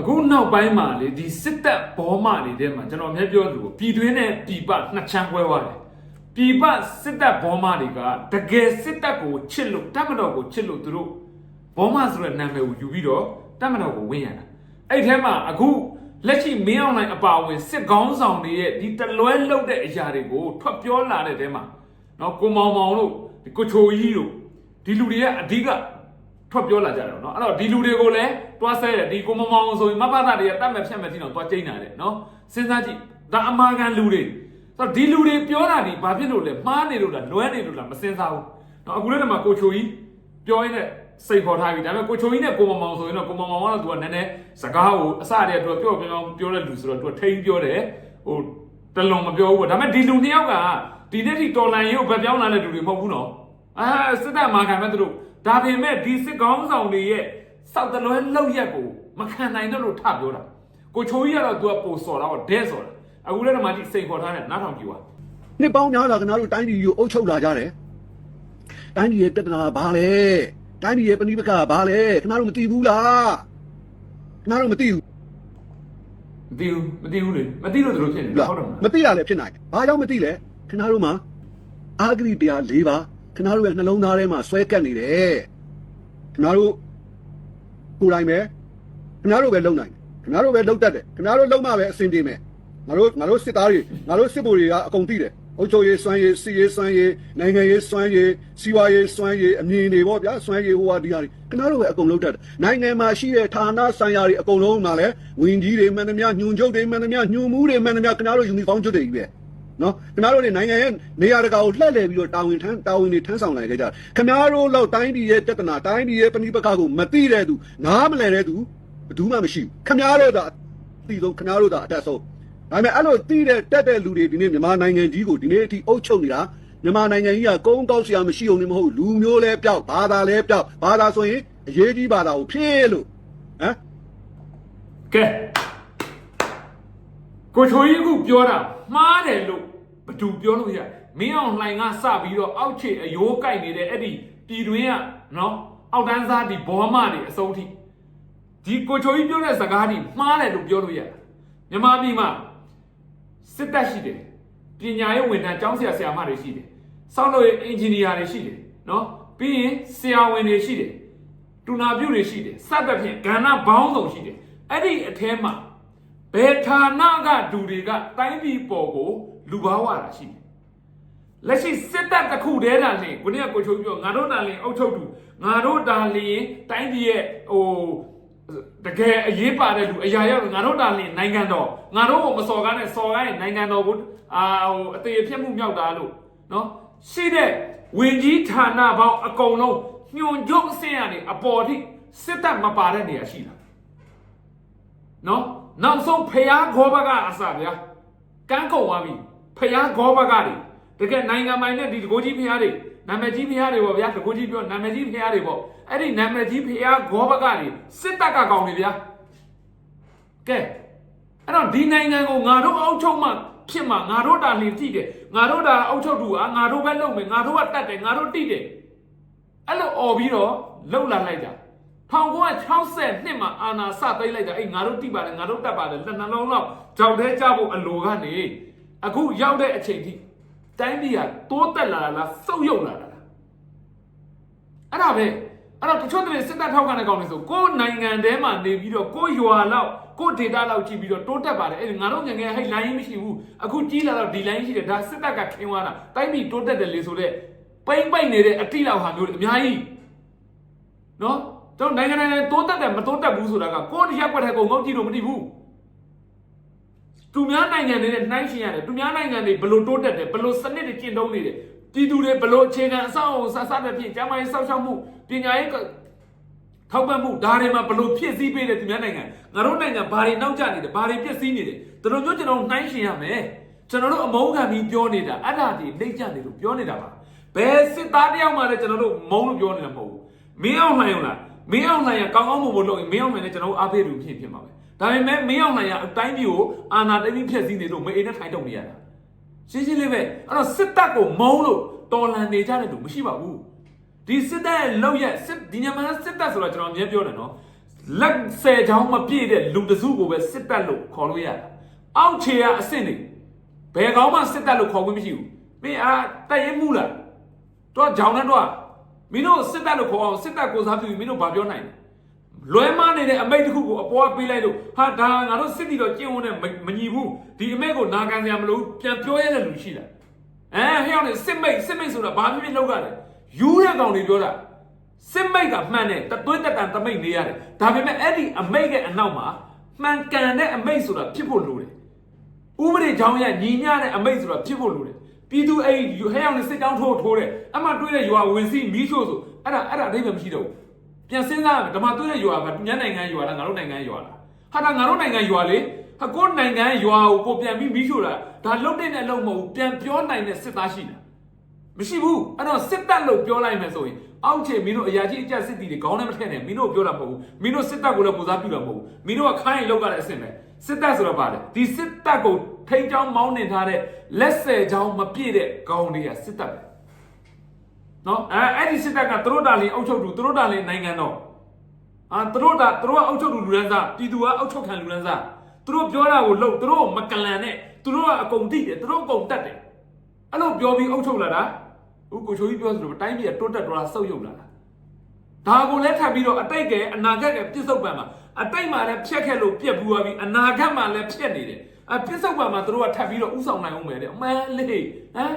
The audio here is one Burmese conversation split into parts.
အခုနောက်ပိုင်းမှာလေဒီစစ်တပ်ဘောမတွေထဲမှာကျွန်တော်အများပြောသလိုပြည်တွင်းနဲ့ပြည်ပနှစ်ချမ်းကွဲသွားတယ်ပြည်ပစစ်တပ်ဘောမတွေကတကယ်စစ်တပ်ကိုချစ်လို့တပ်မတော်ကိုချစ်လို့သူတို့ဘောမဆိုတဲ့နာမည်ကိုယူပြီးတော့တပ်မတော်ကိုဝင်ရတာအဲ့ထဲမှာအခုလက်ရှိမင်းအောင်လှိုင်အပါအဝင်စစ်ကောင်းဆောင်တွေရဲ့ဒီတလွဲလုတ်တဲ့အရာတွေကိုထွက်ပြောလာတဲ့ထဲမှာနော်ကိုမောင်မောင်တို့ဒီကိုချိုကြီးတို့ဒီလူတွေကအဓိက ထွက်ပြောလာကြတယ်เนาะအဲ့တော့ဒီလူတွေကိုလည်းတွားဆဲတယ်ဒီကိုမမောင်ဆိုရင်မပတာတွေကတတ်မဲ့ဖြတ်မဲ့တိတော့တွားကျိန်းတာတဲ့เนาะစဉ်းစားကြည့်ဒါအမာခံလူတွေဆိုတော့ဒီလူတွေပြောတာဒီဘာဖြစ်လို့လဲမှားနေလို့လားလွဲနေလို့လားမစဉ်းစားဘူးเนาะအခုလည်းဒီမှာကိုချိုကြီးပြောရင်းနဲ့စိတ်ခေါ်ထားပြီဒါပေမဲ့ကိုချိုကြီးနဲ့ကိုမမောင်ဆိုရင်တော့ကိုမမောင်ကတော့သူကနည်းနည်းစကားကိုအစတည်းကသူကပြောပြောပြောတဲ့လူဆိုတော့သူကထိန်းပြောတယ်ဟိုတလုံးမပြောဘူးပေါ့ဒါပေမဲ့ဒီလူနှစ်ယောက်ကဒီနေ့ထိတော်လန်ရေးကိုဗတ်ပြောင်းလာတဲ့လူတွေမဟုတ်ဘူးเนาะအာစစ်တပ်မှာခံမဲ့သူတို့ ဒါပေမဲ့ဒီစစ်ကောင်းဆောင်တွေရဲ့စောက်တလွဲလောက်ရက်ကိုမခံနိုင်တော့လို့ထပြောတာကိုချိုကြီးကတော့ तू ကပိုစော်တာဟောဒဲစော်တာအခုလည်းတော့မှဒီစိန်ခေါ်ထားတဲ့နားထောင်ကြည့်ပါနှစ်ပေါင်းများစွာခင်ဗျားတို့တိုင်းပြည်ကိုအုပ်ချုပ်လာကြတယ်တိုင်းပြည်ရဲ့ပြဿနာကဘာလဲတိုင်းပြည်ရဲ့ပဏိပကကဘာလဲခင်ဗျားတို့မသိဘူးလားခင်ဗျားတို့မသိဘူးမသိဘူးမသိဘူးလေမသိလို့တို့ဖြစ်နေတယ်လားဟုတ်တယ်မမသိတာလည်းဖြစ်နိုင်တယ်ဘာကြောင့်မသိလဲခင်ဗျားတို့မှာအာဂရိတရား၄ပါး ခင်ဗျားတို့ရဲ့နှလုံးသားထဲမှာဆွဲကပ်နေတယ်ခင်ဗျားတို့ကိုယ်တိုင်ပဲခင်ဗျားတို့ပဲလုံနိုင်တယ်ခင်ဗျားတို့ပဲလုံတတ်တယ်ခင်ဗျားတို့လုံမှပဲအဆင်ပြေမယ်ငါတို့ငါတို့စစ်သားတွေငါတို့စစ်ဗိုလ်တွေကအကုန်သိတယ်အုပ်ချုပ်ရေးစွမ်းရေးစီရေးစွမ်းရေးနိုင်ငံရေးစွမ်းရေးစီးပွားရေးစွမ်းရေးအမြင်တွေပေါ့ဗျာစွမ်းရေးဟိုဟာဒီဟာတွေခင်ဗျားတို့ပဲအကုန်လုံတတ်တယ်နိုင်ငံမှာရှိတဲ့ဌာနဆိုင်ရာတွေအကုန်လုံးမှာလည်းဝင်ကြီးတွေမှန်သမျှညွန်ချုပ်တွေမှန်သမျှညွန်မှုတွေမှန်သမျှခင်ဗျားတို့ယူနီဖောင်းချုပ်တွေကြီးပဲ နော်ခင်ဗျားတို့တွေနိုင်ငံရဲ့နေရာတကာကိုလှည့်လည်ပြီးတော့တာဝန်ထမ်းတာဝန်တွေထမ်းဆောင်နိုင်ကြကြခင်ဗျားတို့လောက်တိုင်းပြည်ရဲ့ပြဿနာတိုင်းပြည်ရဲ့ပဏိပကကိုမသိတဲ့သူနားမလည်တဲ့သူဘယ်သူမှမရှိဘူးခင်ဗျားတို့သာအသိဆုံးခင်ဗျားတို့သာအတက်ဆုံးဒါပေမဲ့အဲ့လိုသိတဲ့တက်တဲ့လူတွေဒီနေ့မြန်မာနိုင်ငံကြီးကိုဒီနေ့အထိအုပ်ချုပ်နေတာမြန်မာနိုင်ငံကြီးကကုန်းကောက်စရာမရှိအောင်နေမဟုတ်လူမျိုးလဲပြောက်ဘာသာလဲပြောက်ဘာသာဆိုရင်အရေးကြီးဘာသာကိုဖြည့်လို့ဟမ်ကဲ ကိုချိုကြီးအခုပြောတာမှားတယ်လို့ဘယ်သူပြောလို့ရမင်းအောင်လှိုင်ကစပြီးတော့အောက်ခြေအယိုးကိုက်နေတဲ့အဲ့ဒီပြည်တွင်းကနော်အောက်တန်းစားဒီဘောမတွေအစုံထိဒီကိုချိုကြီးပြောတဲ့စကားဒီမှားတယ်လို့ပြောလို့ရမြန်မာပြည်မှာစစ်တပ်ရှိတယ်ပညာရေးဝန်ထမ်းကျောင်းဆရာဆရာမတွေရှိတယ်စောင့်လို့ရေးအင်ဂျင်နီယာတွေရှိတယ်နော်ပြီးရင်ဆရာဝန်တွေရှိတယ်တူနာပြုတွေရှိတယ်စသဖြင့်ကဏ္ဍဘောင်းဆောင်ရှိတယ်အဲ့ဒီအထဲမှာ ဘယ်ဌာနကလူတွေကတိုင်းပြည်ပေါ်ကိုလူဘာဝတာရှိတယ်လက်ရှိစစ်တပ်တစ်ခုတည်းတာလင်ကိုနေ့ကကိုချုပ်ပြောငါတို့တာလင်အုပ်ချုပ်သူငါတို့တာလင်တိုင်းပြည်ရဲ့ဟိုတကယ်အရေးပါတဲ့လူအရာရောက်ငါတို့တာလင်နိုင်ငံတော်ငါတို့ကိုမစော်ကားနဲ့စော်ကားရင်နိုင်ငံတော်ကိုအာဟိုအသေးအဖြစ်မှုမြောက်တာလို့နော်ရှိတဲ့ဝင်ကြီးဌာနပေါင်းအကုန်လုံးညွန်ချုပ်အဆင့်ရတယ်အပေါ်ထိစစ်တပ်မပါတဲ့နေရာရှိတာနော် နောက်ဆုံးဖျားခေါ်ဘကအစဗျာကန်းကုန်သွားပြီဖျားခေါ်ဘကတွေတကယ်နိုင်ငံပိုင်နဲ့ဒီတကိုကြီးဖျားတွေနာမည်ကြီးဖျားတွေပေါ့ဗျာတကိုကြီးပြောနာမည်ကြီးဖျားတွေပေါ့အဲ့ဒီနာမည်ကြီးဖျားခေါ်ဘကတွေစစ်တပ်ကကောင်းနေဗျာကဲအဲ့တော့ဒီနိုင်ငံကိုငါတို့အောက်ချုပ်မှဖြစ်မှငါတို့တာလင်ကြည့်တယ်ငါတို့တာအောက်ချုပ်သူအားငါတို့ပဲလုပ်မယ်ငါတို့ကတတ်တယ်ငါတို့တိတယ်အဲ့လိုអော်ပြီးတော့လှုပ်လာလိုက်တာ 1960နှစ်မှာအာနာစသိမ့်လိုက်တာအေးငါတို့တိပါတယ်ငါတို့တတ်ပါတယ်လက်နှလုံးလောက်ကြောက်တဲ့ကြဖို့အလိုကနေအခုရောက်တဲ့အချိန်ထိတိုင်းပြည်ကတိုးတက်လာတာလားစုပ်ယုပ်လာတာလားအဲ့ဒါပဲအဲ့တော့တချို့တွေစစ်တပ်ထောက်ခံတဲ့ကောင်တွေဆိုကိုယ်နိုင်ငံထဲမှာနေပြီးတော့ကိုယ်ရွာလောက်ကိုယ်ဒေတာလောက်ကြည့်ပြီးတော့တိုးတက်ပါတယ်အဲ့ဒီငါတို့ငယ်ငယ်ဟိတ်လိုင်းမရှိဘူးအခုကြီးလာတော့ဒီလိုင်းရှိတယ်ဒါစစ်တပ်ကခင်းသွားတာတိုင်းပြည်တိုးတက်တယ်လေဆိုတော့ပိမ့်ပိမ့်နေတဲ့အတိလောက်ဟာမျိုးတွေအများကြီးနော် ကျွန်တော်နိုင်ငံနိုင်ငံတိုးတက်တယ်မတိုးတက်ဘူးဆိုတာကကိုယ်တရားကွက်တဲ့ကိုငုံကြည့်လို့မသိဘူးသူများနိုင်ငံတွေနဲ့နှိုင်းယှဉ်ရတယ်သူများနိုင်ငံတွေဘယ်လိုတိုးတက်တယ်ဘယ်လိုစနစ်တွေကျင့်သုံးနေတယ်ပြည်သူတွေဘယ်လိုအခြေခံအဆောက်အအုံစစတဲ့ဖြင့်ကျန်းမာရေးစောင့်ရှောက်မှုပညာရေးထောက်ပံ့မှုဒါတွေမှာဘယ်လိုဖြစ်စည်းပေးတယ်သူများနိုင်ငံငါတို့နိုင်ငံဘာတွေနောက်ကျနေတယ်ဘာတွေပြည့်စည်နေတယ်ဒါလိုမျိုးကျွန်တော်နှိုင်းယှဉ်ရမယ်ကျွန်တော်တို့အမုန်းခံပြီးပြောနေတာအဲ့ဒါတွေနှိမ့်ကျနေလို့ပြောနေတာပါဘယ်စစ်သားတယောက်မှလည်းကျွန်တော်တို့မုန်းလို့ပြောနေတာမဟုတ်ဘူးမင်းအောင်လှိုင်ဟုတ်လား မင်းအောင်လှိုင်ကကောင်းကောင်းမွန်မွန်လုပ်ရင်မင်းအောင်လှိုင်နဲ့ကျွန်တော်တို့အားပေးလို့ဖြစ်ဖြစ်မှာပဲဒါပေမဲ့မင်းအောင်လှိုင်ကအတိုင်းပြည်ကိုအာဏာသိမ်းပြီးဖျက်ဆီးနေလို့မအေးနဲ့ထိုင်တုံနေရတာရှင်းရှင်းလေးပဲအဲ့တော့စစ်တပ်ကိုမုန်းလို့တော်လန်နေကြတဲ့လူမရှိပါဘူးဒီစစ်တပ်ရဲ့လောက်ရက်စစ်ဒီညမှာစစ်တပ်ဆိုတော့ကျွန်တော်အမြဲပြောတယ်နော်လက်ဆယ်ချောင်းမပြည့်တဲ့လူတစုကိုပဲစစ်တပ်လို့ခေါ်လို့ရတာအောက်ခြေကအစ်စ်နေဘယ်ကောင်မှစစ်တပ်လို့ခေါ်ခွင့်မရှိဘူးမင်းအာတိုက်ရင်မှုလားတော့ကြောင်နဲ့တော့ မင်းတို့စစ်တပ်လို့ခေါ်အောင်စစ်တပ်ကိုစားပြုပြီးမင်းတို့ဘာပြောနိုင်လဲလွဲမနေတဲ့အမိတ်တစ်ခုကိုအပေါ်ကပေးလိုက်လို့ဟာဒါငါတို့စစ်တီတော့ကျင့်ဝတ်နဲ့မညီဘူးဒီအမိတ်ကိုနာခံစရာမလိုပြန်ပြောရတဲ့လူရှိလားအဲဟဲ့အောင်နေစစ်မိတ်စစ်မိတ်ဆိုတာဘာဖြစ်ဖြစ်လောက်ရတယ်ယူရကောင်တွေပြောတာစစ်မိတ်ကမှန်တယ်တသွေးတက်တန်တမိတ်နေရတယ်ဒါပေမဲ့အဲ့ဒီအမိတ်ရဲ့အနောက်မှာမှန်ကန်တဲ့အမိတ်ဆိုတာဖြစ်ဖို့လိုတယ်ဥပဒေကြောင်းရညီညတဲ့အမိတ်ဆိုတာဖြစ်ဖို့လိုတယ် ပြည်သူအဲ့ဟဲအောင်နေစစ်ကြောင်းထိုးထိုးတယ်အမှတွေးတဲ့ရွာဝင်စီမီးရှို့ဆိုအဲ့ဒါအဲ့ဒါအဓိပ္ပာယ်မရှိတော့ဘူးပြန်စဉ်းစားမယ်ဓမ္မတွေးတဲ့ရွာကညနိုင်ငံရွာလားငါတို့နိုင်ငံရွာလားဟာဒါငါတို့နိုင်ငံရွာလေဟာကိုယ်နိုင်ငံရွာကိုကိုပြန်ပြီးမီးရှို့တာဒါလုတ်တဲ့အလုံးမဟုတ်ဘူးပြန်ပြောနိုင်တဲ့စစ်သားရှိတာမရှိဘူးအဲ့တော့စစ်တပ်လို့ပြောလိုက်မယ်ဆိုရင်အောက်ခြေမင်းတို့အရာကြီးအကြက်စစ်တီတွေခေါင်းထဲမထည့်နဲ့မင်းတို့ပြောတာမဟုတ်ဘူးမင်းတို့စစ်တပ်ကိုလည်းပူစားပြတာမဟုတ်ဘူးမင်းတို့ကခိုင်းရင်လောက်ရတဲ့အဆင့်ပဲ စစ်တပ်ဆိုတော့ပါတယ်ဒီစစ်တပ်ကိုထိန်းချောင်းမောင်းနေထားတဲ့လက်ဆယ်ချောင်းမပြည့်တဲ့ခေါင်းတွေကစစ်တပ်ပဲနော်အဲအဲ့ဒီစစ်တပ်ကသူတို့တာလီအုပ်ချုပ်သူသူတို့တာလီနိုင်ငံတော်အာသူတို့တာသူတို့ကအုပ်ချုပ်သူလူရန်စားပြည်သူကအုပ်ချုပ်ခံလူရန်စားသူတို့ပြောတာကိုလုပ်သူတို့မကလန်နဲ့သူတို့ကအကုန်တိတယ်သူတို့အကုန်တတ်တယ်အဲ့လိုပြောပြီးအုပ်ချုပ်လာတာဥကိုချိုကြီးပြောသလိုတိုင်းပြည်ကတိုးတက်တော့ဆုတ်ယုတ်လာတာ ဒါကိုလည်းထပ်ပြီးတော့အတိတ်ကအနာဂတ်ကပြစ္ဆုတ်ပံမှာအတိတ်မှာလည်းဖြတ်ခဲ့လို့ပြက်ဘူးသွားပြီးအနာဂတ်မှာလည်းဖြတ်နေတယ်အပြစ္ဆုတ်ပံမှာတို့ကထပ်ပြီးတော့ဥဆောင်နိုင်အောင်မယ်တဲ့အမှန်လေးဟမ်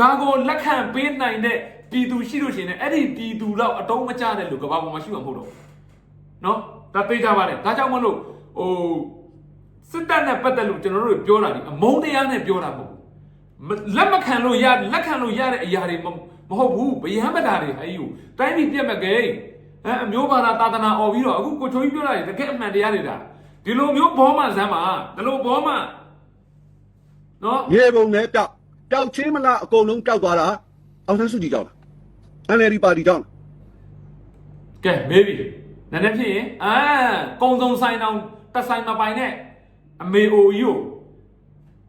ဒါကိုလက်ခံပေးနိုင်တဲ့ပြည်သူရှိလို့ရှိရင်အဲ့ဒီပြည်သူတော့အတုံးမကျတဲ့လူကဘာပေါ်မှာရှိမှာမဟုတ်တော့နော်ဒါသိကြပါတယ်ဒါကြောင့်မလို့ဟိုစစ်တပ်နဲ့ပတ်သက်လို့ကျွန်တော်တို့ပြောတာဒီအမုန်းတရားနဲ့ပြောတာမဟုတ်ဘူးမလက်မခံလို့ရလက်ခံလို့ရတဲ့အရာတွေမ မဟုတ်ဘူးဗျမ်းမတာတွေဟဲ့ယူတိုင်းပြည်ပြက်မကိန်းအဲအမျိုးဘာသာသာသနာអော်ပြီးတော့အခုကိုချိုကြီးပြောတာတွေတကယ်အမှန်တရားတွေဒါဒီလိုမျိုးဘောမှဇမ်းမှာဒီလိုဘောမှနော်ရေပုံနဲ့တောက်တောက်ချင်းမလားအကုန်လုံးတောက်သွားတာအောင်ဆန်းစုကြည်ကြောက်လား NLD ပါတီကြောက်လားကဲမေးပြီနည်းနည်းဖြစ်ရင်အာကုံစုံဆိုင်တောင်တက်ဆိုင်မပိုင်နဲ့အမေအိုကြီးကို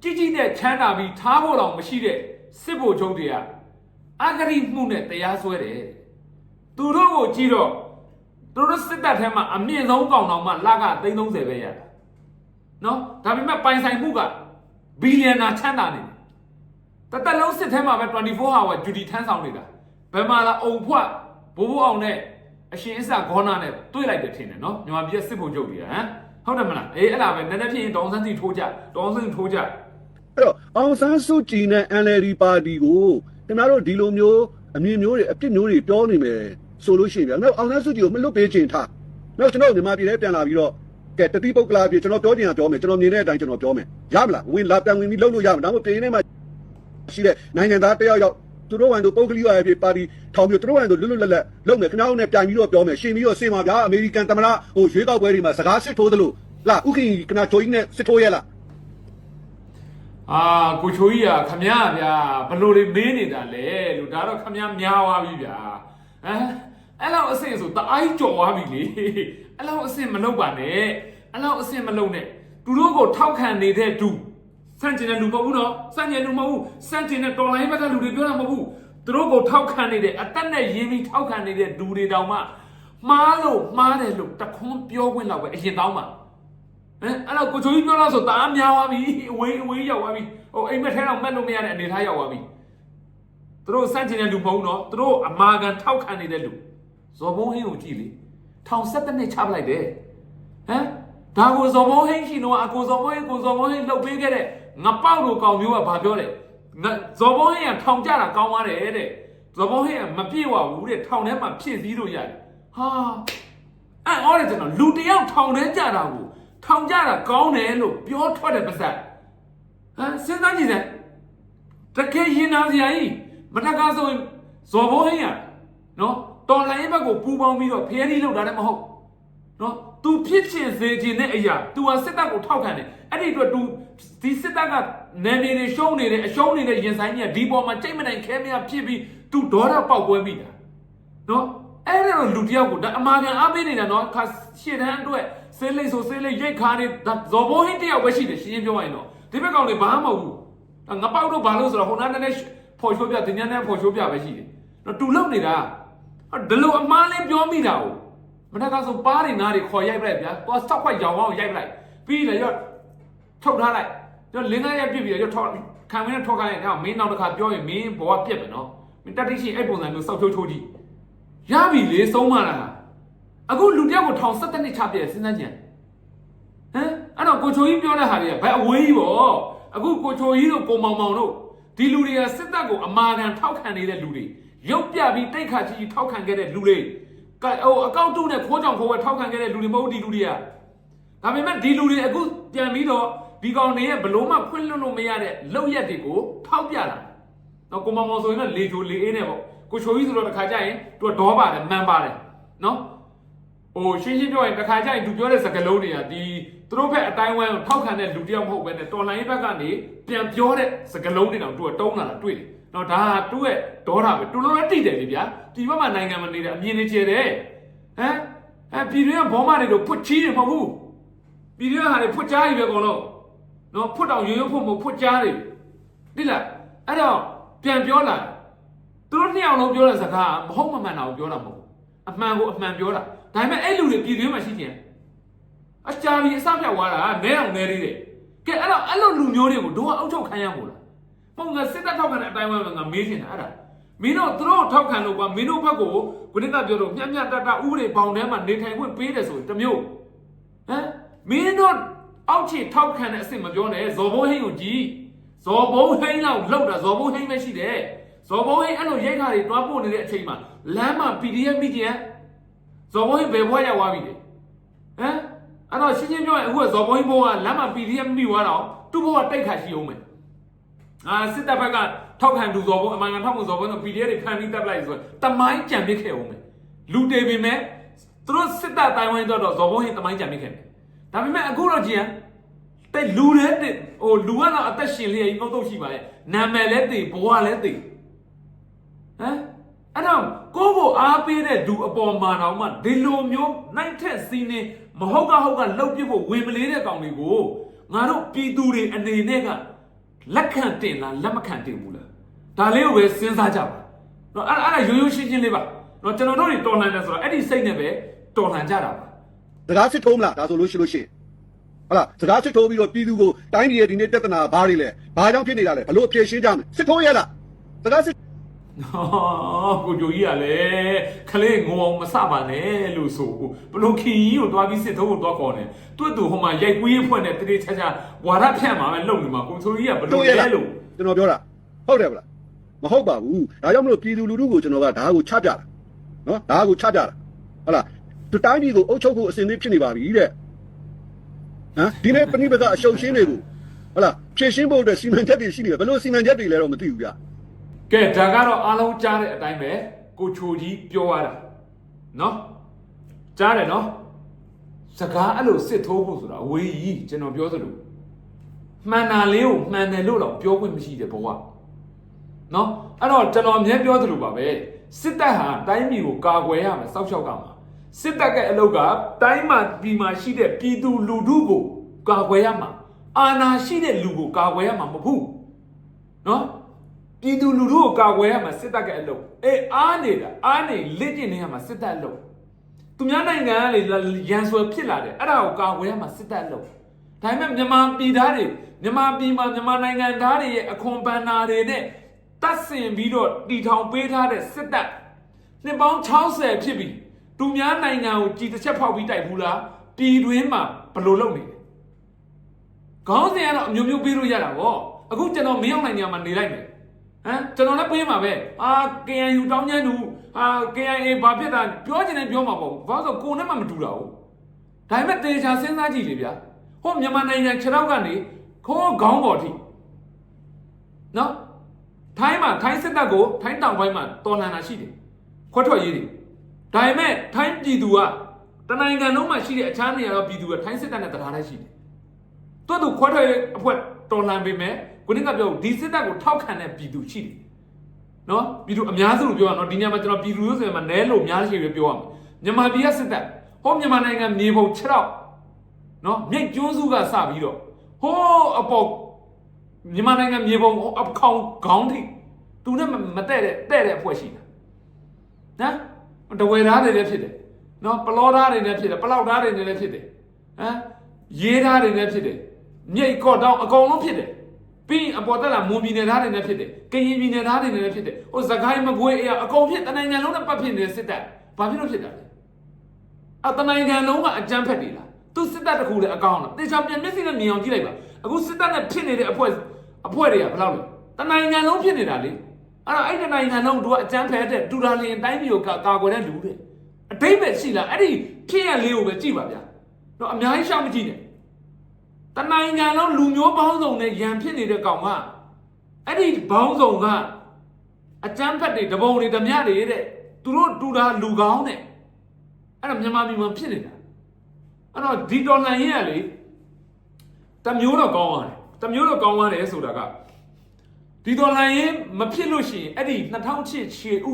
ကြီးကြီးနဲ့ချမ်းသာပြီးထားဖို့တော့မရှိတဲ့စစ်ဗိုလ်ချုပ်တွေက အဂရိမှုနဲ့တရားစွဲတယ်သူတို့ကိုကြည့်တော့သူတို့စစ်တပ်ထဲမှာအမြင့်ဆုံးကောင်တော်မှလက330ပဲရတာနော်ဒါပေမဲ့ပိုင်ဆိုင်မှုကဘီလီယံနာချမ်းသာနေတယ်တသက်လုံးစစ်ထဲမှာပဲ24 hour duty ထမ်းဆောင်နေတာဘယ်မှာလာအုံဖွက်ဘိုးဘိုးအောင်နဲ့အရှင်အစ္စဂေါနာနဲ့တွေ့လိုက်တယ်ထင်တယ်နော်ညီမပြည့်စစ်ဖို့ကြုတ်တယ်ဟမ်ဟုတ်တယ်မလားအေးအဲ့ဒါပဲနည်းနည်းဖြစ်ရင်တောင်ဆန်းစီထိုးကြတောင်ဆန်းစီထိုးကြအဲ့တော့အောင်ဆန်းစုကြည်နဲ့ NLD ပါတီကို ခင်ဗျားတို့ဒီလိုမျိုးအမြင်မျိုးတွေအပြစ်မျိုးတွေပြောနေမယ်ဆိုလို့ရှိရင်ဗျာနောက်အောင်ဆန်းစုကြည်ကိုမလွတ်ပေးချင်ထားနောက်ကျွန်တော်မြန်မာပြည်ထဲပြန်လာပြီးတော့ကဲတတိပုတ်ကလာပြည်ကျွန်တော်ပြောချင်တာပြောမယ်ကျွန်တော်မြင်တဲ့အတိုင်းကျွန်တော်ပြောမယ်ရမလားဝင်လာပြန်ဝင်ပြီးလှုပ်လို့ရမှာဒါမှမဟုတ်ပြည်ထဲမှာရှိတဲ့နိုင်ငံသားတယောက်ယောက်သူတို့ဝန်တို့ပုတ်ကလေးရဖြစ်ပါတီထောင်ပြီးသူတို့ဝန်တို့လွတ်လွတ်လပ်လပ်လုပ်မယ်ခင်ဗျားတို့နဲ့ပြန်ပြီးတော့ပြောမယ်ရှင်ပြီးတော့စေမှာဗျာအမေရိကန်သမ္မတဟိုရွေးကောက်ပွဲတွေမှာစကားစစ်ထိုးသလိုလာဥက္ကဋ္ဌကနာချိုကြီးနဲ့စစ်ထိုးရလား အာကိုချိုကြီးอ่ะခမရဗျာဘလို့တွေမေးနေတာလဲလို့ဒါတော့ခမရများသွားပြီဗျာဟမ်အဲ့လောက်အဆင့်ဆိုတအားကြီးကြော်သွားပြီလေအဲ့လောက်အဆင့်မလုပ်ပါနဲ့အဲ့လောက်အဆင့်မလုပ်နဲ့သူတို့ကိုထောက်ခံနေတဲ့သူစန့်ကျင်တဲ့လူမဟုတ်ဘူးနော်စန့်ကျင်လူမဟုတ်ဘူးစန့်ကျင်တဲ့တော်လိုင်းဘက်ကလူတွေပြောတာမဟုတ်ဘူးသူတို့ကိုထောက်ခံနေတဲ့အတက်နဲ့ရင်းပြီးထောက်ခံနေတဲ့လူတွေတောင်မှမှားလို့မှားတယ်လို့တခွန်းပြောခွင့်တော့ပဲအရင်တောင်းပါ ဟမ်အဲ့တော့ကိုချိုကြီးပြောလို့ဆိုတအားများသွားပြီအဝေးအဝေးရောက်သွားပြီဟိုအိမ်မက်ထဲတော့မက်လို့မရတဲ့အနေထားရောက်သွားပြီသူတို့စန့်ကျင်တဲ့လူမဟုတ်နော်သူတို့အမာကန်ထောက်ခံနေတဲ့လူဇော်ဘုံဟင်းကိုကြည့်လေထောင်ဆက်တဲ့နှစ်ချပလိုက်တယ်ဟမ်ဒါကိုဇော်ဘုံဟင်းရှိတော့အကိုဇော်ဘုံဟင်းကိုဇော်ဘုံဟင်းလှုပ်ပေးခဲ့တဲ့ငပေါက်လိုကောင်မျိုးကဘာပြောလဲငါဇော်ဘုံဟင်းကထောင်ကြတာကောင်းပါတယ်တဲ့ဇော်ဘုံဟင်းကမပြေဝဘူးတဲ့ထောင်ထဲမှာဖြစ်စည်းလို့ရတယ်ဟာအဲ့အော်တယ်ကျွန်တော်လူတစ်ယောက်ထောင်ထဲကြတာကို ထောင်ကြတာကောင်းတယ်လို့ပြောထွက်တဲ့ပါဇက်ဟမ်စဉ်းစားကြည့်စမ်းတကယ်ရင်နာစရာကြီးမတကားဆိုရင်ဇော်ဘုံဟင်းရနော်တော်လိုင်းဘက်ကိုပူပေါင်းပြီးတော့ဖျဲရီလောက်တာလည်းမဟုတ်နော် तू ဖြစ်ချင်စေခြင်းတဲ့အရာ तू ဟာစစ်တပ်ကိုထောက်ခံတယ်အဲ့ဒီအတွက် तू ဒီစစ်တပ်ကနာမည်တွေရှုံးနေတယ်အရှုံးနေတဲ့ရင်ဆိုင်ကြီးကဒီပေါ်မှာကြိတ်မနိုင်ခဲမရဖြစ်ပြီး तू ဒေါရပေါက်ပွဲမိတာ နော်အဲ့ဒါတော့လူတယောက်ကိုဒါအမာခံအားပေးနေတာနော်ခါရှေ့တန်းအတွက် ဆေးလိတ်ဆိုဆေးလိတ်ရိတ်ခါနေဒါဇော်ဘိုးဟင်းတယောက်ပဲရှိတယ်ရှင်းရှင်းပြောရရင်တော့ဒီဘက်ကောင်တွေဘာမှမဟုတ်ဘူးဒါငပေါက်တော့ဘာလို့ဆိုတော့ဟိုနားနဲ့ဖော်ရှိုးပြတင်ညာနဲ့ဖော်ရှိုးပြပဲရှိတယ်နော်တူလုံနေတာအဲ့ဒီလိုအမားလေးပြောမိတာကိုမနက်ကဆိုပါးတွေနားတွေခေါ်ရိုက်ပလိုက်ဗျာသွားစောက်ခွက်ရောင်အောင်ရိုက်ပလိုက်ပြီးလေရော့ထုတ်ထားလိုက်ရောလင်းသားရက်ပြစ်ပြီးရော့ထောက်ခံမင်းနဲ့ထောက်ခိုင်းလိုက်ဟောမင်းနောက်တစ်ခါပြောရင်မင်းဘဝပြက်မယ်နော်မင်းတတိရှိအဲ့ပုံစံမျိုးစောက်ချိုးချိုးကြည့်ရပြီလေဆုံးမလား အခုလူတယောက်ကိုထောင်ဆက်တဲ့နှစ်ချပြည့်စဉ်းစားကြည့်ဟမ်အဲ့တော့ကိုချိုကြီးပြောတဲ့ဟာတွေကဘယ်အဝေးကြီးပေါ့အခုကိုချိုကြီးတို့ကိုမောင်မောင်တို့ဒီလူတွေကစစ်တပ်ကိုအမာခံထောက်ခံနေတဲ့လူတွေရုပ်ပြပြီးတိတ်ခါကြီးကြီးထောက်ခံခဲ့တဲ့လူတွေကဟိုအကောင့်တုနဲ့ခိုးကြောင်ခိုးဝဲထောက်ခံခဲ့တဲ့လူတွေမဟုတ်ဒီလူတွေကဒါပေမဲ့ဒီလူတွေအခုပြန်ပြီးတော့ဒီကောင်တွေရဲ့ဘလို့မှခွင့်လွတ်လို့မရတဲ့လောက်ရက်တွေကိုထောက်ပြတာနော်ကိုမောင်မောင်ဆိုရင်တော့လေချိုလေအေးနဲ့ပေါ့ကိုချိုကြီးဆိုတော့တစ်ခါကျရင်သူကဒေါပါတယ်မှန်ပါတယ်နော် ဟိုရှင်းရှင်းပြောရင်တစ်ခါကျရင်သူပြောတဲ့စကားလုံးတွေကဒီသူတို့ဘက်အတိုင်းဝိုင်းကိုထောက်ခံတဲ့လူတစ်ယောက်မဟုတ်ပဲနဲ့တော်လိုင်းဘက်ကနေပြန်ပြောတဲ့စကားလုံးတွေတောင်သူကတုံးလာတာတွေ့တယ်။နော်ဒါကသူ့ရဲ့ဒေါတာပဲတူလို့လည်းတိတ်တယ်လေဗျာ။ဒီဘက်မှာနိုင်ငံမနေတဲ့အမြင်နေကျဲတယ်။ဟမ်အဲပြည်တွင်းကဘောမတွေတို့ဖွတ်ချီးတယ်မဟုတ်ဘူး။ပြည်တွင်းကဟာတွေဖွတ်ကြားကြီးပဲကောင်တော့။နော်ဖွတ်တောင်ရိုးရိုးဖွတ်မဖွတ်ကြားတွေ။တိလားအဲ့တော့ပြန်ပြောလာသူတို့နှစ်ယောက်လုံးပြောတဲ့စကားမဟုတ်မမှန်တာကိုပြောတာမဟုတ်ဘူး။အမှန်ကိုအမှန်ပြောတာ။ ဒါပေမဲ့အဲ့လူတွေပြည်တွင်းမှာရှိကြတယ်။အကြာကြီးအစဖြတ်သွားတာနဲအောင်နဲလေးတဲ့။ကဲအဲ့တော့အဲ့လိုလူမျိုးတွေကိုတို့ကအုပ်ချုပ်ခိုင်းရမို့လား။ပုံကစစ်တပ်ထောက်ခံတဲ့အတိုင်းဝိုင်းမှာငါမေးချင်တာအဲ့ဒါ။မင်းတို့သူတို့ထောက်ခံလို့ကွာမင်းတို့ဘက်ကိုခုနကပြောလို့မြတ်မြတ်တတဥပဒေပေါင်ထဲမှာနေထိုင်ခွင့်ပေးတယ်ဆိုရင်တစ်မျိုးဟမ်မင်းတို့အောက်ခြေထောက်ခံတဲ့အစ်စ်မပြောနဲ့ဇော်ဘုံဟိန်းကိုကြည့်ဇော်ဘုံဟိန်းလောက်လောက်တာဇော်ဘုံဟိန်းပဲရှိတယ်ဇော်ဘုံဟိန်းအဲ့လိုရိတ်ခါတွေတွားပို့နေတဲ့အချိန်မှာလမ်းမှာ PDF မိကျန် ဇော်ဘုံဟိန်းဘယ်ဘွားရောက်သွားပြီလဲဟမ်အဲ့တော့ရှင်းရှင်းပြောရင်အခုကဇော်ဘုံဟိန်းဘုံကလမ်းမှာ PDF မိသွားတော့သူ့ဘုံကတိတ်ခါရှိအောင်မယ်အာစစ်တပ်ဘက်ကထောက်ခံသူဇော်ဘုံအမှန်ကန်ထောက်ခံဇော်ဘုံဆို PDF တွေဖန်ပြီးတပ်လိုက်ဆိုတမိုင်းကြံပစ်ခဲ့အောင်မယ်လူတေပင်မဲ့သူတို့စစ်တပ်တိုင်းဝိုင်းတော့ဇော်ဘုံဟိန်းတမိုင်းကြံပစ်ခဲ့မယ်ဒါပေမဲ့အခုတော့ကြည်တဲ့လူတဲ့ဟိုလူကတော့အသက်ရှင်လျက်ကြီးငုတ်တော့ရှိပါရဲ့နာမည်လည်းသိဘဝလည်းသိဟမ် အဲ့တော့ကိုယ့်ကိုအားပေးတဲ့သူအပေါ်မှာတော့မှဒီလိုမျိုးနိုင်ထက်စီးနေမဟုတ်ကဟုတ်ကလှုပ်ပြဖို့ဝင်မလေးတဲ့ကောင်တွေကိုငါတို့ပြည်သူတွေအနေနဲ့ကလက်ခံတင်လားလက်မခံတင်ဘူးလားဒါလေးကိုပဲစဉ်းစားကြပါနော်အဲ့အဲ့ဒါရိုးရိုးရှင်းရှင်းလေးပါနော်ကျွန်တော်တို့တွေတော်လှန်တယ်ဆိုတော့အဲ့ဒီစိတ်နဲ့ပဲတော်လှန်ကြတာပါစကားစစ်ထိုးမလားဒါဆိုလို့ရှိလို့ရှိရင်ဟုတ်လားစကားစစ်ထိုးပြီးတော့ပြည်သူကိုတိုင်းပြည်ရဲ့ဒီနေ့ပြဿနာဘာတွေလဲဘာကြောင့်ဖြစ်နေတာလဲဘလို့အဖြေရှင်းကြမလဲစစ်ထိုးရလားစကားစစ် ဟောကိုဂျိုကြီးကလည်းခလေးငုံအောင်မစပါနဲ့လို့ဆိုဘလို့ခီကြီးကိုသွားပြီးစစ်ထုံးကိုသွားခေါ်နေတွတ်တူဟိုမှာရိုက်ကွေးဖွင့်တဲ့တတိချာချာဝါရဖြန့်မှာပဲလုံနေမှာကိုဂျိုကြီးကဘလို့လဲလို့ကျွန်တော်ပြောတာဟုတ်တယ်ဗလားမဟုတ်ပါဘူးဒါကြောင့်မလို့ပြည်သူလူထုကိုကျွန်တော်ကဒါကိုချပြတာနော်ဒါကိုချပြတာဟုတ်လားဒီတိုင်းပြည်ကိုအုပ်ချုပ်ဖို့အစဉ်သင့်ဖြစ်နေပါပြီတဲ့ဟမ်ဒီနေ့ပဏိပကအရှုံရှင်းတွေကိုဟုတ်လားဖြည့်ရှင်းဖို့အတွက်စီမံချက်တွေရှိနေတယ်ဘယ်လိုစီမံချက်တွေလဲတော့မသိဘူးဗျ ကဲဒါကတော့အားလုံးကြားတဲ့အတိုင်းပဲကိုချိုကြီးပြောရတာနော်ကြားတယ်နော်စကားအဲ့လိုစစ်ထိုးဖို့ဆိုတာအဝေးကြီးကျွန်တော်ပြောသလိုမှန်တာလေးကိုမှန်တယ်လို့တော့ပြောခွင့်မရှိတဲ့ဘဝနော်အဲ့တော့ကျွန်တော်အမြဲပြောသလိုပါပဲစစ်တပ်ဟာတိုင်းပြည်ကိုကာကွယ်ရမယ်စောက်ရှောက်ကမှာစစ်တပ်ရဲ့အလုပ်ကတိုင်းမှာပြည်မှာရှိတဲ့ပြည်သူလူထုကိုကာကွယ်ရမှာအာဏာရှိတဲ့လူကိုကာကွယ်ရမှာမဟုတ်ဘူးနော် ပြည်သူလူထုကိုကာကွယ်ရမှာစစ်တပ်ကအလုပ်အေးအားနေတာအားနေလက်ကျင်နေရမှာစစ်တပ်အလုပ်သူများနိုင်ငံကလေရန်ဆွဲဖြစ်လာတယ်အဲ့ဒါကိုကာကွယ်ရမှာစစ်တပ်အလုပ်ဒါပေမဲ့မြန်မာပြည်သားတွေမြန်မာပြည်မှာမြန်မာနိုင်ငံသားတွေရဲ့အခွန်ပန်နာတွေနဲ့တတ်ဆင်ပြီးတော့တီထောင်ပေးထားတဲ့စစ်တပ်နှစ်ပေါင်း60ဖြစ်ပြီသူများနိုင်ငံကိုကြည်တစ်ချက်ဖောက်ပြီးတိုက်ဘူးလားပြည်တွင်းမှာဘယ်လိုလုပ်နေလဲခေါင်းစဉ်ကတော့အမျိုးမျိုးပေးလို့ရတာဗောအခုကျွန်တော်မင်းအောင်နိုင်နေရာမှာနေလိုက်မယ် ဟမ်ကျွန်တော်လည်းပေးမှာပဲအာ KNU တောင်းကျန်းသူအာ KIA ဘာဖြစ်တာပြောချင်တယ်ပြောမှာပေါ့ဘာလို့ဆိုကိုယ်နဲ့မှမတူတာဟုတ်ဒါပေမဲ့တေချာစဉ်းစားကြည့်လေဗျာဟိုမြန်မာနိုင်ငံခြေထောက်ကနေခိုးခေါင်းပေါ်ထိနော်ထိုင်းမှာထိုင်းစစ်တပ်ကိုထိုင်းတောင်ပိုင်းမှာတော်လှန်တာရှိတယ်ခွတ်ထွက်ရေးတွေဒါပေမဲ့ထိုင်းပြည်သူကတနိုင်ငံလုံးမှာရှိတဲ့အခြားနေရာကပြည်သူကထိုင်းစစ်တပ်နဲ့တရားထိုင်းရှိတယ်တွတ်သူခွဲထွက်အဖွဲတော်လှန်ပေမဲ့ ကိုနစ်ကပြောဒီစစ်တပ်ကိုထောက်ခံတဲ့ပြည်သူရှိတယ်နော်ပြည်သူအများစုလို့ပြောရအောင်နော်ဒီညမှာကျွန်တော်ပြည်သူလို့ဆိုရင်မှနဲလို့အများကြီးပဲပြောရမယ်မြန်မာပြည်ကစစ်တပ်ဟောမြန်မာနိုင်ငံမြေပုံ6တော့နော်မြိတ်ကျွန်းစုကစပြီးတော့ဟိုးအပေါ်မြန်မာနိုင်ငံမြေပုံအခေါင်ခေါင်းထိသူနဲ့မတည့်တဲ့တဲ့တဲ့အဖွဲ့ရှိတာနော်တဝဲသားတွေလည်းဖြစ်တယ်နော်ပလောသားတွေနဲ့ဖြစ်တယ်ပလောက်သားတွေနဲ့လည်းဖြစ်တယ်ဟမ်ရေးသားတွေနဲ့ဖြစ်တယ်မြိတ်ကော့တောင်းအကုန်လုံးဖြစ်တယ် ပြီးရင်အပေါ်တက်လာမွန်ပြည်နယ်သားတွေနဲ့ဖြစ်တယ်ကရင်ပြည်နယ်သားတွေနဲ့လည်းဖြစ်တယ်ဟိုစကိုင်းမကွေးအေးအကုန်ဖြစ်တနိုင်ငံလုံးနဲ့ပတ်ဖြစ်နေတဲ့စစ်တပ်ဘာဖြစ်လို့ဖြစ်တာလဲအတနိုင်ငံလုံးကအကြမ်းဖက်တွေလားသူစစ်တပ်တခုလေအကောင်လားတေချာပြန်မျက်စိနဲ့မြင်အောင်ကြည့်လိုက်ပါအခုစစ်တပ်နဲ့ဖြစ်နေတဲ့အဖွဲ့အဖွဲ့တွေကဘယ်လောက်လဲတနိုင်ငံလုံးဖြစ်နေတာလေအဲ့တော့အဲ့ဒီနိုင်ငံလုံးသူကအကြမ်းဖက်တဲ့ဒူရာလင်တိုင်းပြည်ကိုကာကွယ်တဲ့လူတွေအတိတ်ပဲရှိလားအဲ့ဒီဖြစ်ရလေးကိုပဲကြည့်ပါဗျာတော့အများကြီးရှောက်မကြည့်နဲ့ တနိုင်ငံလုံးလူမျိုးပေါင်းစုံနဲ့ရန်ဖြစ်နေတဲ့ကောင်ကအဲ့ဒီဘောင်းစုံကအကျမ်းဖက်တွေတပုံတွေဓမြတွေတဲ့သူတို့တူတာလူကောင်းတဲ့အဲ့ဒါမြန်မာပြည်မှာဖြစ်နေတာအဲ့တော့ဒီတော်လှန်ရေးကလေတမျိုးတော့ကောင်းရတယ်တမျိုးတော့ကောင်းရတယ်ဆိုတာကဒီတော်လှန်ရေးမဖြစ်လို့ရှိရင်အဲ့ဒီ2008ခြေဥ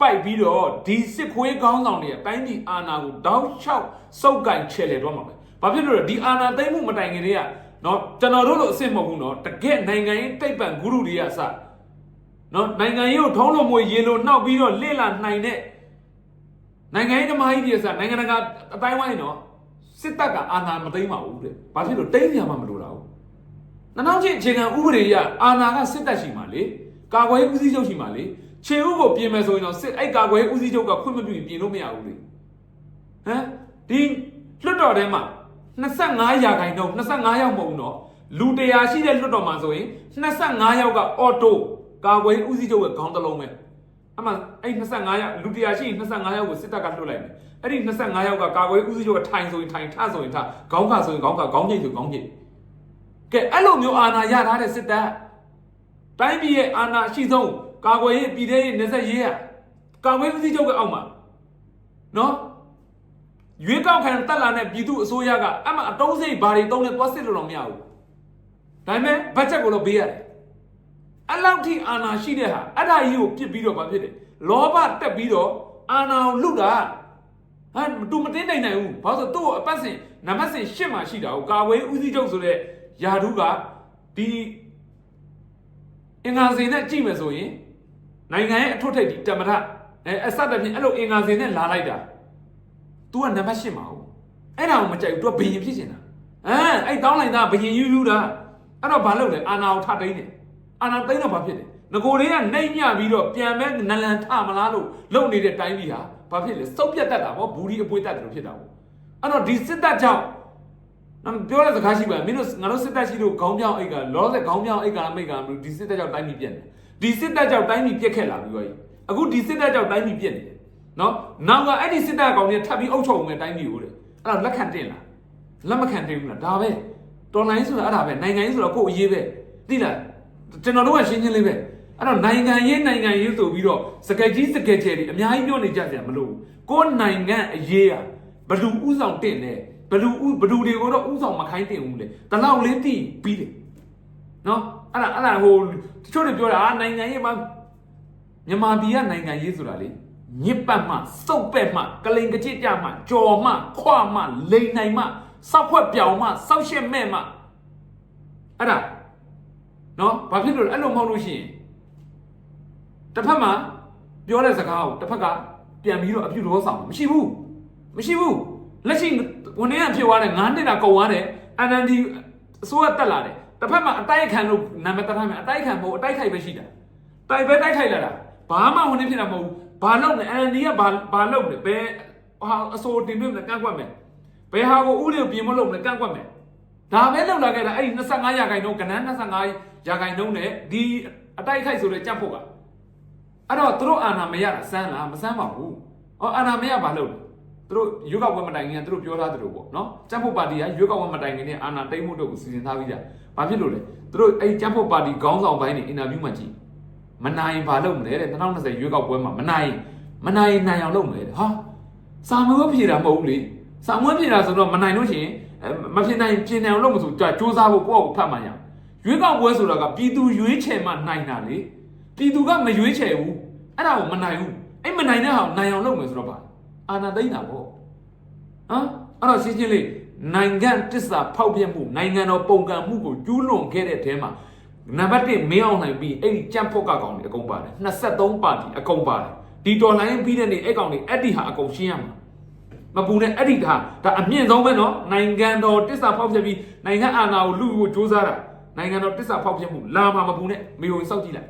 ပိုက်ပြီးတော့ဒီစစ်ခွေးကောင်းဆောင်တွေအတိုင်းပြည်အာဏာကိုတောက်လျှောက်စုပ်ကင်ချဲလေတော့မှာပဲ။ ဘာဖြစ်လို့လဲဒီအာဏာသိမ်းမှုမတိုင်ခင်တည်းကနော်ကျွန်တော်တို့လိုအစ်စ်မဟုတ်ဘူးနော်တကယ်နိုင်ငံရေးတိတ်ပံဂုရုတွေကစနော်နိုင်ငံရေးကိုထုံးလို့မွေရေလို့နှောက်ပြီးတော့လေ့လာနိုင်တဲ့နိုင်ငံရေးဓမ္မကြီးတွေကစနိုင်ငံတကာအတိုင်းဝိုင်းနော်စစ်တပ်ကအာဏာမသိမ်းပါဘူးတဲ့။ဘာဖြစ်လို့တိမ်းပြန်မှမလို့တာဘူး။နောက်ချင်းအခြေခံဥပဒေရအာဏာကစစ်တပ်ရှိမှလေကာကွယ်ရေးဦးစီးချုပ်ရှိမှလေခြေဥကိုပြင်မယ်ဆိုရင်တော့စစ်အဲ့ကာကွယ်ရေးဦးစီးချုပ်ကခွင့်မပြုရင်ပြင်လို့မရဘူးလေဟမ်ဒီလွတ်တော်ထဲမှာ 25ရာခိုင်နှုန်း25ယောက်မဟုတ်ဘူးနော်လူ100ရှိတဲ့လွတ်တော်မှာဆိုရင်25ယောက်ကအော်တိုကာကွယ်ရေးဦးစီးချုပ်ရဲ့ခေါင်းတစ်လုံးပဲအမှအဲ့25ယောက်လူ100ရှိရင်25ယောက်ကိုစစ်တပ်ကလွတ်လိုက်မယ်အဲ့ဒီ25ယောက်ကကာကွယ်ရေးဦးစီးချုပ်ကထိုင်ဆိုရင်ထိုင်ထဆိုရင်ထခေါင်းခဆိုရင်ခေါင်းခခေါင်းကျိတ်ဆိုခေါင်းကျိတ်ကဲအဲ့လိုမျိုးအာဏာရထားတဲ့စစ်တပ်တိုင်းပြည်ရဲ့အာဏာအရှိဆုံးကာကွယ်ရေးပြည်ထောင်ရေးနေဆက်ရေးရကာကွယ်ဦးစီးချုပ်ကအောက်မှာနော် ရွေးကောက်ခံတက်လာတဲ့ပြည်သူအစိုးရကအမှအတုံးစိတ်ဘာတွေတုံးလဲသွားစစ်လို့တော့မရဘူးဒါပေမဲ့ဘတ်ဂျက်ကိုတော့ပေးရတယ်အဲ့လောက်ထိအာဏာရှိတဲ့ဟာအဲ့ဒါကြီးကိုပြစ်ပြီးတော့ဘာဖြစ်တယ်လောဘတက်ပြီးတော့အာဏာကိုလုတာဟာတူမတင်းနိုင်နိုင်ဘူးဘာလို့ဆိုသူ့ကိုအပတ်စဉ်နံပါတ်စဉ်ရှစ်မှာရှိတာကိုကာကွယ်ဦးစီးချုပ်ဆိုတဲ့ယာဒုကဒီအင်္ဂါစင်နဲ့ကြည့်မယ်ဆိုရင်နိုင်ငံရဲ့အထွတ်ထိပ်ဒီတမထအဲအစတဖြင့်အဲ့လိုအင်္ဂါစင်နဲ့လာလိုက်တာ तू ကနံပါတ်8မှာဟုတ်အဲ့ဒါကိုမကြိုက်ဘူး तू ကဘယင်ဖြစ်နေတာအဲအဲ့တောင်းလိုက်တာဘယင်ယူယူတာအဲ့တော့ဘာလုပ်လဲအာနာကိုထတိန်တယ်အာနာတိန်တော့ဘာဖြစ်လဲငကိုတွေကနှိမ့်ညပြီးတော့ပြန်မဲ့နလန်ထမလားလို့လုံနေတဲ့တိုင်းပြည်ဟာဘာဖြစ်လဲစုပ်ပြတ်တတ်တာဗောဘူဒီအပွေတတ်တယ်လို့ဖြစ်တာဗောအဲ့တော့ဒီစစ်တပ်ကြောင့်နမ်ပြောတဲ့စကားရှိပါမင်းတို့ငါတို့စစ်တပ်ရှိလို့ခေါင်းပြောင်းအိတ်ကလောဆယ်ခေါင်းပြောင်းအိတ်ကလားမိတ်ကလားမလို့ဒီစစ်တပ်ကြောင့်တိုင်းပြည်ပြက်နေဒီစစ်တပ်ကြောင့်တိုင်းပြည်ပြက်ခဲ့လာပြီးတော့အခုဒီစစ်တပ်ကြောင့်တိုင်းပြည်ပြက်နေတယ် နော်နောက်ကအဲ့ဒီစစ်တပ်ကောင်တွေထပ်ပြီးအုပ်ချုပ်မယ်တိုင်းပြည်ကိုတဲ့အဲ့တော့လက်ခံတင်လားလက်မခံတင်ဘူးလားဒါပဲတော်လိုင်းဆိုတာအဲ့ဒါပဲနိုင်ငံရေးဆိုတော့ကိုယ့်အရေးပဲသိလားကျွန်တော်တို့ကရှင်းရှင်းလေးပဲအဲ့တော့နိုင်ငံရေးနိုင်ငံရေးဆိုပြီးတော့စကက်ကြီးစကက်ကျယ်တွေအများကြီးပြောနေကြတယ်မလို့ကိုယ်နိုင်ငံအရေးอ่ะဘလူဥဆောင်တင်တယ်ဘလူဥဘလူတွေကိုတော့ဥဆောင်မခိုင်းတင်ဘူးလေတလောက်လေးတည်ပြီးတယ်နော်အဲ့ဒါအဲ့ဒါဟိုတချို့တွေပြောတာအာနိုင်ငံရေးမှာမြန်မာပြည်ကနိုင်ငံရေးဆိုတာလေ ညစ်ပတ်မှစုပ်ပက်မှကလိန်ကကြစ်ကြမှကြော်မှခွမှလိန်နိုင်မှစောက်ခွက်ပြောင်မှစောက်ရှက်မဲ့မှအဲ့ဒါနော်ဘာဖြစ်လို့လဲအဲ့လိုမဟုတ်လို့ရှိရင်တစ်ဖက်မှာပြောတဲ့စကားကိုတစ်ဖက်ကပြန်ပြီးတော့အပြုတော်ဆောင်မရှိဘူးမရှိဘူးလက်ရှိဝန်ထမ်းကဖြစ်သွားတယ်9နှစ်တာကုန်သွားတယ် NND အစိုးရတက်လာတယ်တစ်ဖက်မှာအတိုက်ခံလို့နာမည်တက်ထားမယ်အတိုက်ခံဖို့အတိုက်ခိုက်ပဲရှိတာတိုက်ပဲတိုက်ခိုက်လာတာဘာမှဝန်ထမ်းဖြစ်တာမဟုတ်ဘူး ဘာလုပ်လဲ NND ကဘာဘာလုပ်လဲဘယ်ဟာအစိုးတင်ပြမလဲကန့်ကွက်မယ်ဘယ်ဟာကိုဥပဒေပြင်မလို့မလဲကန့်ကွက်မယ်ဒါပဲလောက်လာခဲ့တာအဲ့ဒီ25ရာခိုင်နှုန်းကဏ္ဍ25ရာခိုင်နှုန်းနဲ့ဒီအတိုက်ခိုက်ဆိုတဲ့ကြက်ဖို့ကအဲ့တော့သူတို့အာဏာမရတာစမ်းလားမစမ်းပါဘူး။အော်အာဏာမရဘာလုပ်လဲသူတို့ရွေးကောက်ပွဲမတိုင်ခင်ကသူတို့ပြောထားသလိုပေါ့နော်။ကြက်ဖို့ပါတီကရွေးကောက်ပွဲမတိုင်ခင်နဲ့အာဏာတိတ်မှုတို့ကိုစီစဉ်ထားပြီးကြ။ဘာဖြစ်လို့လဲ။သူတို့အဲ့ကြက်ဖို့ပါတီခေါင်းဆောင်ပိုင်းနေအင်တာဗျူးမှကြည့်။ မနိုင်ဘာလုပ်မလဲတဲ့2020ရွေးကောက်ပွဲမှာမနိုင်မနိုင်နိုင်အောင်လုပ်မလဲတဲ့။ဟာစာမွေးဖြေတာမဟုတ်ဘူးလေ။စာမွေးဖြေတာဆိုတော့မနိုင်လို့ရှိရင်မဖြစ်နိုင်ပြင်နိုင်အောင်လုပ်မဆိုကြစူးစမ်းဖို့ကိုယ့်ကိုဖတ်မှရ။ရွေးကောက်ပွဲဆိုတာကပြည်သူရွေးချယ်မှနိုင်တာလေ။ပြည်သူကမရွေးချယ်ဘူး။အဲ့ဒါကိုမနိုင်ဘူး။အဲ့မနိုင်တဲ့ဟာကိုနိုင်အောင်လုပ်မယ်ဆိုတော့ပါအာဏာသိမ်းတာပေါ့ဟမ်အဲ့တော့ရှင်းရှင်းလေးနိုင်ငံတစ္ဆာဖောက်ပြမှုနိုင်ငံတော်ပုံကံမှုကိုကျူးလွန်ခဲ့တဲ့အထဲမှာ နံပါတ်1မင်းအောင်နိုင်ပြီးအဲ့ဒီကြံ့ဖို့ကကောင်တွေအကုန်ပါတယ်23ပါတီအကုန်ပါတယ်ဒီတော်လိုင်းပြီးတဲ့နေ့အဲ့ကောင်တွေအဲ့ဒီဟာအကုန်ရှင်းရမှာမပူနဲ့အဲ့ဒီဒါဒါအမြင့်ဆုံးပဲနော်နိုင်ငံတော်တစ္ဆာဖောက်ပြပြီးနိုင်ငံအာဏာကိုလူကိုစ조사တာနိုင်ငံတော်တစ္ဆာဖောက်ပြမှုလာမှာမပူနဲ့မေယုံစောက်ကြည့်လိုက်